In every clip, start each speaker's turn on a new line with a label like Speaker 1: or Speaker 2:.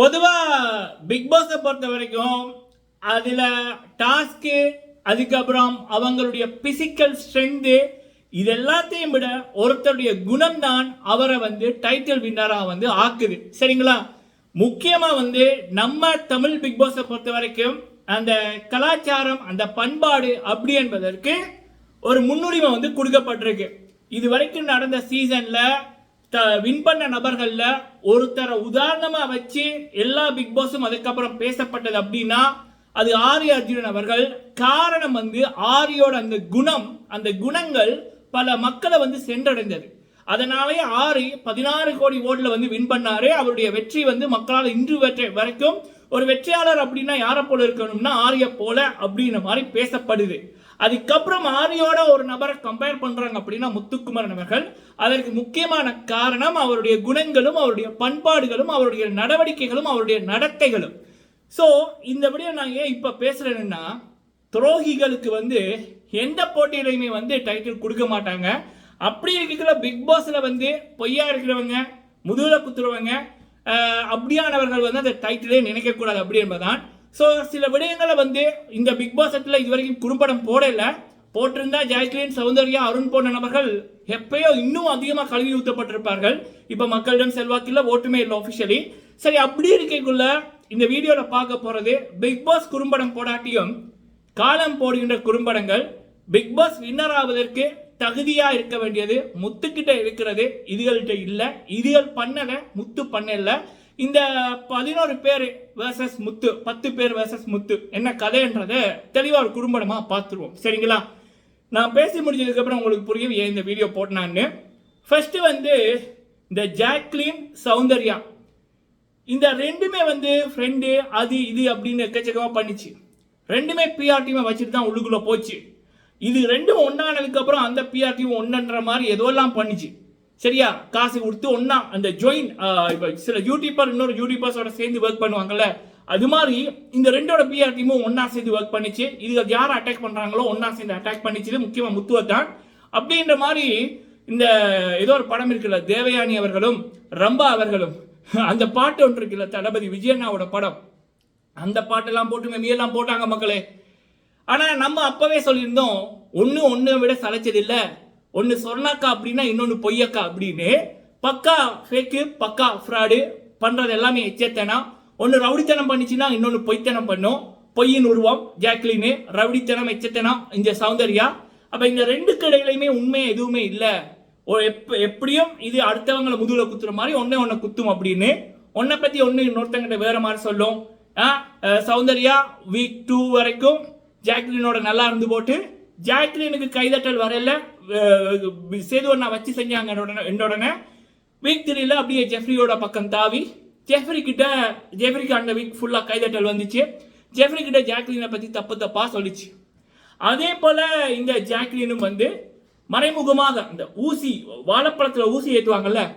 Speaker 1: பொதுவாக பிக் பாஸை பொறுத்த வரைக்கும் அதில் டாஸ்க்கு அதுக்கப்புறம் அவங்களுடைய பிசிக்கல் ஸ்ட்ரென்த்து இது எல்லாத்தையும் விட ஒருத்தருடைய குணம்தான் அவரை வந்து டைட்டில் வின்னராக வந்து ஆக்குது. சரிங்களா? முக்கியமாக வந்து நம்ம தமிழ் பிக் பாஸை பொறுத்த வரைக்கும் அந்த கலாச்சாரம் அந்த பண்பாடு அப்படி என்பதற்கு ஒரு முன்னுரிமை வந்து கொடுக்கப்பட்டிருக்கு. இது வரைக்கும் நடந்த சீசனில் த வின் பண்ண நபர்களில் ஒருத்தரை உதாரணமாக வச்சு எல்லா பிக் பாஸும் அதுக்கப்புறம் பேசப்பட்டது அப்படின்னா அது ஆரி அர்ஜுனன் அவர்கள். காரணம் வந்து ஆரியோட அந்த குணம் அந்த குணங்கள் பல மக்களை வந்து சென்றடைந்தது. அதனாலேயே ஆரி பதினாறு கோடி ஓட்டில் வந்து வின் பண்ணாரு. அவருடைய வெற்றி வந்து மக்களால் இன்று வரை வரைக்கும் ஒரு வெற்றியாளர் அப்படின்னா யாரை போல இருக்கணும்னா ஆரிய போல அப்படின்ற மாதிரி பேசப்படுது. அதுக்கப்புறம் ஆரியோட ஒரு நபரை கம்பேர் பண்றாங்க அப்படின்னா முத்துக்குமரன் அவர்கள். அதற்கு முக்கியமான காரணம் அவருடைய குணங்களும் அவருடைய பண்பாடுகளும் அவருடைய நடவடிக்கைகளும் அவருடைய நடத்தைகளும். ஸோ இந்த விடயம் நான் ஏன் இப்போ பேசுறேன்னா துரோகிகளுக்கு வந்து எந்த போட்டியிலையுமே வந்து டைட்டில் கொடுக்க மாட்டாங்க. அப்படி இருக்கிற பிக் பாஸ்ல வந்து பொய்யா இருக்கிறவங்க முதுகில் குத்துறவங்க அப்படியானவர்கள் வந்து அந்த டைட்டிலே நினைக்கக்கூடாது அப்படி என்பதுதான். ஸோ சில விடயங்களை வந்து இந்த பிக் பாஸ் செட்டில் இது வரைக்கும் குறும்படம் போடல. போட்டிருந்தா ஜாக்லின் சௌந்தர்யா அருண் போன்ற நபர்கள் எப்பயோ இன்னும் அதிகமாக கழுவி ஊற்றப்பட்டிருப்பார்கள் இப்போ மக்களிடம் செல்வாக்கில் ஓட்டுமே இல்லை ஆஃபிஷியலி சரி அப்படி இருக்கைக்குள்ள இந்த வீடியோவில் பார்க்க போகிறது பிக் பாஸ் குறும்படம் போடாட்டியும் காலம் போடுகின்ற குறும்படங்கள். பிக் பாஸ் வின்னர் ஆவதற்கு தகுதியாக இருக்க வேண்டியது முத்துக்கிட்ட இருக்கிறது. இதுகள்கிட்ட இல்லை. இதுகள் பண்ணலை முத்து பண்ணலை. இந்த பதினோரு பேர் வேர்சஸ் முத்து பத்து பேர் வேர்சஸ் முத்து என்ன கதைன்றதை தெளிவாக ஒரு குறும்படமாக பார்த்துருவோம் சரிங்களா? நான் பேசி முடிஞ்சதுக்கப்புறம் உங்களுக்கு புரியும் ஏன் இந்த வீடியோ போட்டனான்னு. ஃபர்ஸ்ட்டு வந்து இந்த ஜாக்லின் சௌந்தர்யா. இந்த ரெண்டுமே வந்து ஃப்ரெண்டு அது இது அப்படின்னு எக்கச்சக்கமாக பண்ணிச்சு. ரெண்டுமே பிஆர் டீமை வச்சுட்டு தான் உள்ளுக்குள்ளே போச்சு. இது ரெண்டும் ஒன்றானதுக்கப்புறம் அந்த பிஆர் டீம் ஒன்றுன்ற மாதிரி எதுவெல்லாம் பண்ணிச்சு. சரியா? காசு கொடுத்து ஒன்றா அந்த ஜாயின் இப்போ சில யூடியூபர் இன்னொரு யூடியூபர்ஸோட சேர்ந்து ஒர்க் பண்ணுவாங்கல்ல அது மாதிரி இந்த ரெண்டோட பிஆர் டீமும் ஒன்றா சேர்ந்து ஒர்க் பண்ணிச்சு. இது யார் அட்டாக் பண்ணுறாங்களோ ஒன்றா சேர்ந்து அட்டாக் பண்ணிச்சு. முக்கியமாக முத்துவத்தான் அப்படின்ற மாதிரி இந்த ஏதோ ஒரு படம் இருக்குல்ல தேவயானி அவர்களும் ரம்பா அவர்களும் அந்த பாட்டு ஒன்று இருக்குல்ல தளபதி விஜயண்ணாவோட படம். அந்த பாட்டெல்லாம் போட்டு மெமியெல்லாம் போட்டாங்க மக்களே. ஆனால் நம்ம அப்போவே சொல்லியிருந்தோம் ஒன்று ஒன்றை விட சளைச்சது ஒன்று சொன்னாக்கா அப்படின்னா இன்னொன்று பொய்யக்கா அப்படின்னு. பக்கா ஃபேக்கு பக்கா ஃப்ராடு பண்ணுறது எல்லாமே எச்சத்தனம் ஒன்று ரவுடித்தனம் பண்ணிச்சுன்னா இன்னொன்று பொய்த்தனம் பண்ணும். பொய்யின் உருவம் ஜாக்லின் ரவுடித்தனம் எச்சத்தனம் இந்த சௌந்தர்யா. அப்போ இந்த ரெண்டு கடையிலையுமே உண்மை எதுவுமே இல்லை. எப்ப எப்படியும் இது அடுத்தவங்களை முதுகுல குத்துற மாதிரி ஒன்னே ஒன்ன குத்தும் அப்படின்னு. உன்னை பத்தி ஒன்று இன்னொருத்தங்கிட்ட வேற மாதிரி சொல்லும். சௌந்தர்யா வீக் டூ வரைக்கும் ஜாக்லினோட நல்லா இருந்து போட்டு ஜாக்லினுக்கு கைதட்டல் வரல சேது அண்ணா வச்சு செஞ்சாங்க என்னோட- என்னோடனே வீக் த்ரீல அப்படியே ஜெஃப்ரியோட பக்கம் தாவி. ஜெஃப்ரி கிட்ட ஜெஃப்ரிக்கு அந்த வீக் ஃபுல்லாக கைதட்டல் வந்துச்சு. ஜெஃப்ரி கிட்ட ஜாக்லினை பற்றி தப்பு தப்பாக சொல்லிச்சு. அதே போல் இந்த ஜாக்லினும் வந்து மறைமுகமாக அந்த ஊசி வாழைப்பழத்தில் ஊசி ஏற்றுவாங்கல்ல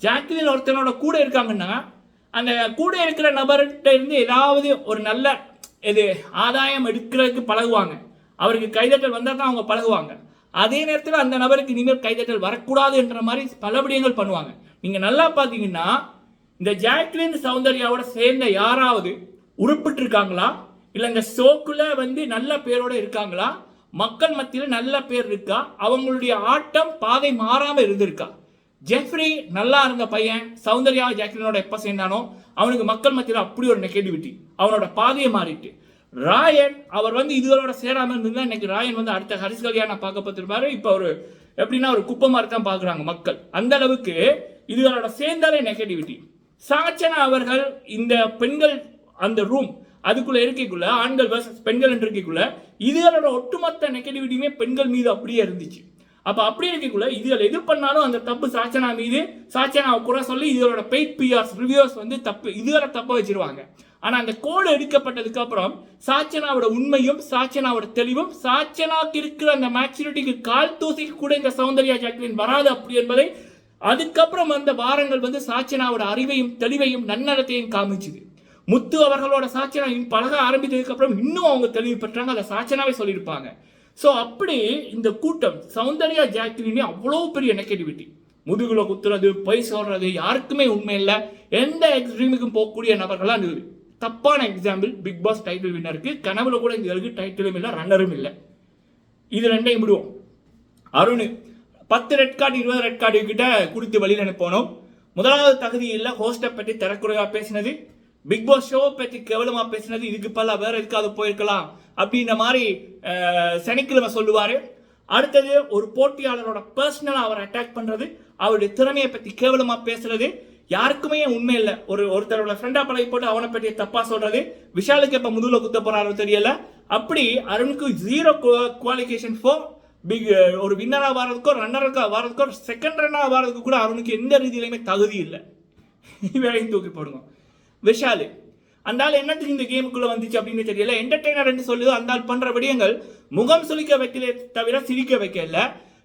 Speaker 1: ஜாக்லின் ஒருத்தனோட கூட இருக்காங்கன்னா அந்த கூட இருக்கிற நபர்கிட்ட இருந்து ஏதாவது ஒரு நல்ல இது ஆதாயம் எடுக்கிறதுக்கு பழகுவாங்க. அவருக்கு கைதட்டல் வந்தால் தான் அவங்க பழகுவாங்க. அதே நேரத்தில் அந்த நபருக்கு இனிமேல் கைதட்டல் வரக்கூடாது என்ற மாதிரி பல விடயங்கள் பண்ணுவாங்க. நீங்கள் நல்லா பார்த்தீங்கன்னா இந்த ஜாக்லின் சௌந்தர்யாவோட சேர்ந்த யாராவது உருப்பிட்டு இருக்காங்களா இல்லை இந்த ஷோக்குள்ள வந்து நல்ல பேரோட இருக்காங்களா? மக்கள் மத்தியில் நல்ல பேர் இருக்கா? அவங்களுடைய ஆட்டம் பாதை மாறாமல் இருந்திருக்கா? ஜெஃப்ரி நல்லா இருந்த பையன் சௌந்தர்யா ஜாக்லினோட எப்போ சேர்ந்தானோ அவனுக்கு மக்கள் மத்தியில் அப்படி ஒரு நெகட்டிவிட்டி அவனோட பாதையை மாறிட்டு. ராயன் அவர் வந்து இதுகளோட சேராமல் இருந்திருந்தா இன்னைக்கு ராயன் வந்து அடுத்த ஹரிஸ் கல்யாண பார்க்கப்பட்டிருப்பாரு. இப்போ ஒரு எப்படின்னா ஒரு குப்பமாக இருக்கான் தான் பார்க்குறாங்க மக்கள். அந்த அளவுக்கு இதுகளோட சேர்ந்தாலே நெகட்டிவிட்டி சாச்சனா அவர்கள் இந்த பெண்கள் அந்த ரூம் அதுக்குள்ள இருக்கைக்குள்ள ஆண்கள் வர்சஸ் பெண்கள் இருக்கைக்குள்ள இதுகளோட ஒட்டுமொத்த நெகட்டிவிட்டியுமே பெண்கள் மீது அப்படியே இருந்துச்சு. அப்போ அப்படி இருக்கக்குள்ள இதுகள் எது பண்ணாலும் அந்த தப்பு சாச்சனா மீது சாச்சனாவை கூட சொல்லி இதுகளோட பெய்ட் பிஆர்ஸ் ரிவ்யூஸ் வந்து தப்பு இதுகளை தப்ப வச்சிருவாங்க. ஆனால் அந்த கோடு எடுக்கப்பட்டதுக்கு அப்புறம் சாச்சனாவோட உண்மையும் சாச்சனாவோட தெளிவும் சாச்சனாக்கு இருக்கிற அந்த மேச்சுரிட்டிக்கு கால் தூசிக்கு கூட இந்த சௌந்தர்யா ஜாக்லின் வராது அப்படி என்பதை அதுக்கப்புறம் அந்த வாரங்கள் வந்து சாச்சனாவோட அறிவையும் தெளிவையும் நன்னடத்தையும் காமிச்சுது. முத்து அவர்களோட சாச்சனா பழக ஆரம்பித்ததுக்கு அப்புறம் இன்னும் அவங்க தெளிவு பெற்றாங்க அதை சாச்சனாவே சொல்லியிருப்பாங்க. ஸோ அப்படி இந்த கூட்டம் சௌந்தர்யா ஜாக்லினே அவ்வளோ பெரிய நெகட்டிவிட்டி முதுகுல குத்துறது பொய் சொல்றது யாருக்குமே உண்மை இல்லை. எந்த எக்ஸ்ட்ரீமுக்கும் போகக்கூடிய நபர்களாக இருந்தது தப்பான எக்ஸாம்பிள் பிக் பாஸ் டைட்டில் வின்னருக்கு கனவுல கூட இந்த அளவுக்கு டைட்டிலும் இல்லை ரன்னரும் இல்லை. இது ரெண்டையும் விடுவோம். அருண் பத்து ரெட் கார்டு இருபது ரெட் கார்டு கிட்ட கொடுத்து வழியில் அனுப்பணும். முதலாவது தகுதி இல்லை ஹோஸ்டை பற்றி தரக்குறைவா பேசினது பிக் பாஸ் ஷோ பற்றி கேவலமாக பேசினது இதுக்கு பல வேற எதுக்காவது போயிருக்கலாம் அப்படின்ற மாதிரி சனிக்கிழமை சொல்லுவார். அடுத்தது ஒரு போட்டியாளரோட பர்சனலாக அவர் அட்டாக் பண்ணுறது அவருடைய திறமையை பற்றி கேவலமாக பேசுறது யாருக்குமே உண்மை இல்லை. ஒரு ஒருத்தரோட ஃப்ரெண்டா பழகி போட்டு அவனை பற்றி தப்பா சொல்றது விஷாலுக்கு எப்ப முதுகுல குத்த போறாரோ தெரியல. அப்படி அருணுக்கு ஜீரோ குவாலிஃபிகேஷன் ஃபோர் பிக் ஒரு வின்னராக வர்றதுக்கோ ரன்னருக்கா வர்றதுக்கோ செகண்ட் ரன்னாக வர்றதுக்கு கூட அருணுக்கு எந்த ரீதியிலுமே தகுதி இல்லை. வேலையும் தூக்கி போடுங்க. விஷாலு அந்த ஆள் என்னத்துக்கு இந்த கேமுக்குள்ளே வந்துச்சு அப்படின்னு தெரியல. என்டர்டைனர் சொல்லுது. அந்த ஆள் பண்ணுற விடயங்கள் முகம் சுளிக்க வைக்கலே தவிர சிரிக்க வைக்கல.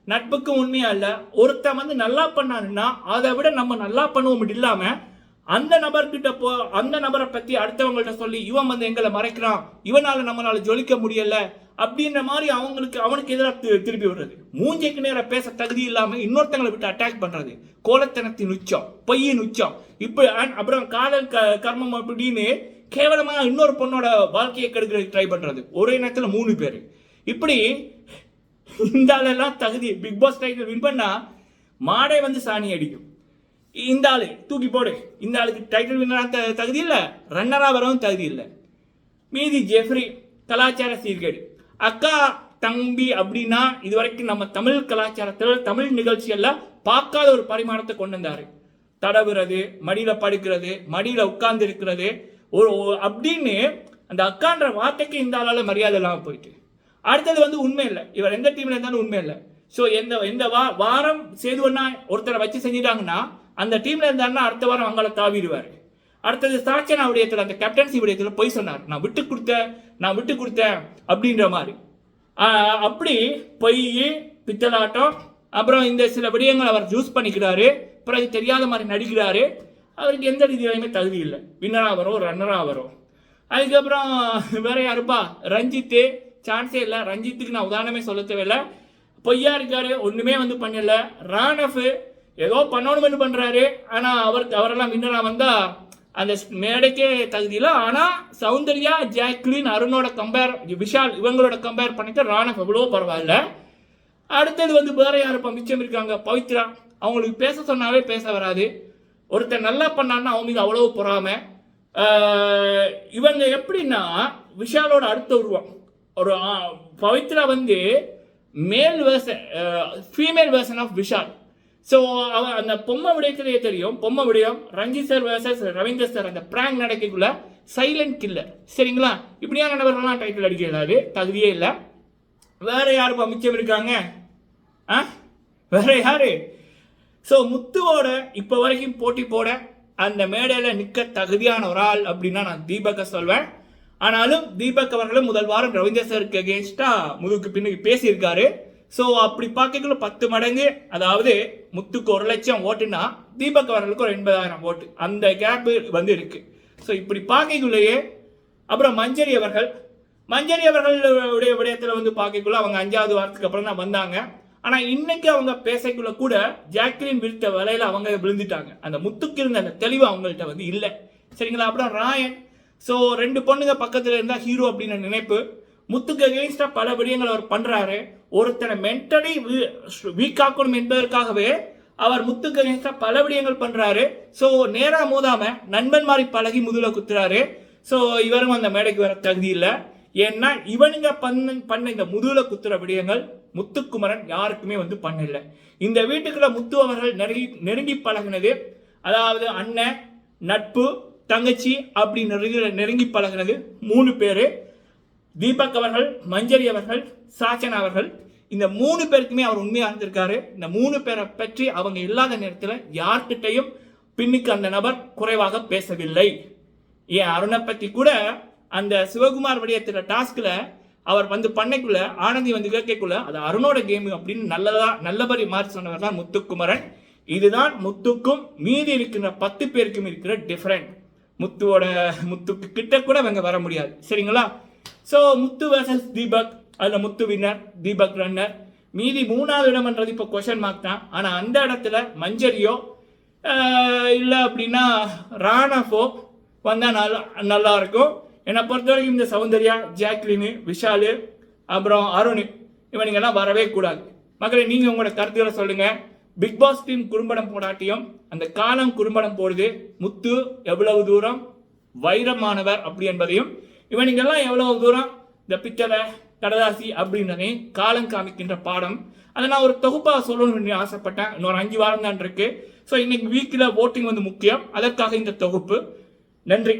Speaker 1: நட்புக்கு உண்மையா இல்லை? ஒருத்தன் வந்து நல்லா பண்ணானுன்னா அதை விட நம்ம நல்லா பண்ணுவோம் இல்லாமல் அந்த நபர்கிட்ட போ அந்த நபரை பற்றி அடுத்தவங்கள்ட்ட சொல்லி இவன் வந்து எங்களை மறைக்கிறான். இவனால் நம்மளால ஜொலிக்க முடியல. அப்படின்ற மாதிரி அவங்களுக்கு அவனுக்கு எதிராக திருப்பி விடுறது. மூஞ்சைக்கு நேரம் பேச தகுதி இல்லாமல் இன்னொருத்தங்களை விட்டு அட்டாக் பண்ணுறது கோலத்தனத்தின் உச்சம் பொய்யின் உச்சம். இப்போ அப்புறம் காதல் க- கர்மம் அப்படின்னு கேவலமாக இன்னொரு பொண்ணோட வாழ்க்கையை கெடுக்கிறதுக்கு ட்ரை பண்ணுறது ஒரே நேரத்தில் மூணு பேர். இப்படி இந்த ஆளெல்லாம் தகுதி. பிக் பாஸ் டைட்டில் வின் பண்ணால் மாடே வந்து சாணி அடிக்கும். இந்த ஆள் தூக்கி போடு. இந்த ஆளுக்கு டைட்டில் வின்னராக தகுதி இல்லை? ரன்னராக வரவும் தகுதி இல்லை. மீதி ஜெஃப்ரி கலாச்சார சீர்கேடு. அக்கா தம்பி அப்படின்னா இது வரைக்கும் நம்ம தமிழ் கலாச்சாரத்தில் தமிழ் நிகழ்ச்சியெல்லாம் பார்க்காத ஒரு பரிமாணத்தை கொண்டு வந்தார். தடவுறது மடியில் படுக்கிறது மடியில் உட்கார்ந்து இருக்கிறது ஒரு அப்படின்னு அந்த அக்கான்ற வார்த்தைக்கு இந்த ஆளால் மரியாதை இல்லாமல் போயிட்டு. அடுத்தது வந்து உண்மை இல்லை. இவர் எந்த டீம்ல இருந்தாலும் உண்மை இல்லை. ஸோ எந்த எந்த வா வாரம் சேதுவன்னா ஒருத்தரை வச்சு செஞ்சிட்டாங்கன்னா அந்த டீம்ல இருந்தாருன்னா அடுத்த வாரம் அவங்கள தாவிடுவாரு. அடுத்தது சாச்சனா விடயத்தில் அந்த கேப்டன்சி விடயத்தில் போய் சொன்னார் நான் விட்டு கொடுத்தேன் நான் விட்டு கொடுத்தேன் அப்படின்ற மாதிரி. அப்படி பொய் பித்தலாட்டம் அப்புறம் இந்த சில விடயங்கள் அவர் ஜூஸ் பண்ணிக்கிறாரு. இது தெரியாத மாதிரி நடிக்கிறாரு. அவருக்கு எந்த ரீதியிலுமே தகுதி இல்லை. வின்னராக வரும் ரன்னராக வரும். அதுக்கப்புறம் வேற யாருப்பா? ரஞ்சித்து சான்ஸே இல்லை. ரஞ்சித்துக்கு நான் உதாரணமே சொல்ல தேவையில்லை. பொய்யா இருக்காரு ஒன்றுமே வந்து பண்ணல. ராணஃப் ஏதோ பண்ணணும்னு பண்ணுறாரு ஆனால் அவருக்கு அவரெல்லாம் வின்னராக வந்தால் அந்த மேடைக்கே தகுதியில் ஆனால் சௌந்தர்யா ஜாக்லின் அருணோட கம்பேர் விஷால் இவங்களோட கம்பேர் பண்ணிட்டு ராணஃப் எவ்வளோ பரவாயில்ல. அடுத்தது வந்து வேற யாருப்பா மிச்சம் இருக்காங்க? பவித்ரா. அவங்களுக்கு பேச சொன்னாவே பேச வராது. ஒருத்தர் நல்லா பண்ணான்னா அவங்க மீது அவ்வளவு பொறாமை. இவங்க எப்படின்னா விஷாலோட அடுத்த உருவம். ஒரு பவித்ரா வந்து male version female version of Vishal so அவ அந்த பொம்மை விடயத்திலேயே தெரியும். பொம்மை விடயம் Ranjith sir versus Ravindar sir அந்த பிராங்க் நடக்கக்குள்ள சைலண்ட் கில்லர் சரிங்களா? இப்படியான நபர்கள்லாம் டைட்டில் அடிக்க தகுதியே இல்லை. வேற யாருப்பா மிச்சம் இருக்காங்க? ஆ? வேற யாரு? ஸோ முத்துவோட இப்போ வரைக்கும் போட்டி போட அந்த மேடையில் நிற்க தகுதியான ஒரு ஆள் அப்படின்னா நான் தீபக்கை சொல்வேன். ஆனாலும் தீபக் அவர்களும் முதல் வாரம் ரவீந்திர சருக்கு அகேன்ஸ்டா முதுகுக்கு பின்னுக்கு பேசியிருக்காரு. ஸோ அப்படி பார்க்கக்குள்ள பத்து மடங்கு அதாவது முத்துக்கு ஒரு லட்சம் ஓட்டுனா தீபக் அவர்களுக்கு ஒரு எண்பதாயிரம் ஓட்டு. அந்த கேப்பு வந்து இருக்கு. ஸோ இப்படி பார்க்கக்குள்ளேயே அப்புறம் மஞ்சரி அவர்கள் மஞ்சரி அவர்களுடைய விடயத்தில் வந்து பார்க்கக்குள்ள அவங்க அஞ்சாவது வாரத்துக்கு அப்புறம் தான் வந்தாங்க. ஆனால் இன்னைக்கு அவங்க பேசக்குள்ள கூட ஜாக்லின் விழுத்த வலையில் அவங்க விழுந்துட்டாங்க. அந்த முத்துக்கு இருந்த அந்த தெளிவு அவங்கள்ட்ட வந்து இல்லை. சரிங்களா? அப்புறம் ராயன் ஸோ ரெண்டு பொண்ணுங்க பக்கத்தில் இருந்தால் ஹீரோ அப்படின்னு நினைப்பு. முத்துக்கு அகெயின்ஸ்டாக பல விடயங்கள் அவர் பண்ணுறாரு ஒருத்தனை மென்டலி வீக் ஆக்கணும் என்பதற்காகவே அவர் முத்துக்கு அகெயின்ஸ்டாக பல விடயங்கள் பண்ணுறாரு ஸோ நேராக மோதாம நண்பன் மாதிரி பழகி முதுகுல குத்துறாரு. ஸோ இவரும் அந்த மேடைக்கு வர தகுதி இல்லை. ஏன்னா இவனுங்க பண்ண பண்ண இந்த முதுகுல குத்துற விடயங்கள் முத்துக்குமரன் யாருக்குமே வந்து பண்ணல. இந்த வீட்டுக்குள்ள முத்து அவர்கள் நெருங்கி நெருங்கி பழகினது அதாவது அண்ணன் நட்பு தங்கச்சி அப்படி நெருங்கி நெருங்கி பழகினது மூணு பேர். தீபக் அவர்கள் மஞ்சரி அவர்கள் சாச்சன் அவர்கள். இந்த மூணு பேருக்குமே அவர் உண்மையாக இருந்திருக்காரு. இந்த மூணு பேரை பற்றி அவங்க இல்லாத நேரத்தில் யார்கிட்டையும் பின்னுக்கு அந்த நபர் குறைவாக பேசவில்லை. ஏன்? அருணை பற்றி கூட அந்த சிவகுமார் விடயத்துல டாஸ்கில் அவர் வந்து பண்ணைக்குள்ள ஆனந்தி வந்து கேட்கக்குள்ள அது அருணோட கேம் அப்படின்னு நல்லதா நல்லபடி மாறி சொன்னவர் தான் முத்துக்குமரன். இதுதான் முத்துக்கும் மீதி இருக்கின்ற பத்து பேருக்கும் இருக்கிற டிஃப்ரெண்ட் முத்துவோட முத்துக்கு கிட்ட கூட அவங்க வர முடியாது. சரிங்களா? ஸோ முத்து வர்சஸ் தீபக் அதில் முத்து வின்னர் தீபக் ரன்னர் மீதி மூணாவது இடம்ன்றது இப்போ கொஷன் மார்க் தான். ஆனால் அந்த இடத்துல மஞ்சரியோ இல்லை அப்படின்னா ராணஃபோ வந்தால் நல்லா நல்லா இருக்கும். என்னை பொறுத்த வரைக்கும் இந்த சௌந்தர்யா ஜாக்லினு விஷாலு அப்புறம் அருண் இவனுங்கெல்லாம் வரவே கூடாது. மக்களை நீங்கள் உங்களோட கருத்துக்களை சொல்லுங்கள் பிக் பாஸ் டீம் குறும்படம் போடாட்டியும் அந்த காலம் குறும்படம் போடுது. முத்து எவ்வளவு தூரம்? வைரமானவர் அப்படி என்பதையும் இவனுங்கெல்லாம் எவ்வளவு தூரம்? இந்த பித்தளை கடதாசி அப்படின்றதே காலம் காமிக்கின்ற பாடம். அதை நான் ஒரு தொகுப்பாக சொல்லணும்னு ஆசைப்பட்டேன். இன்னொரு அஞ்சு வாரம் தான் இருக்கு. ஸோ இன்னைக்கு வீக்கில் ஓட்டிங் வந்து முக்கியம். அதற்காக இந்த தொகுப்பு. நன்றி.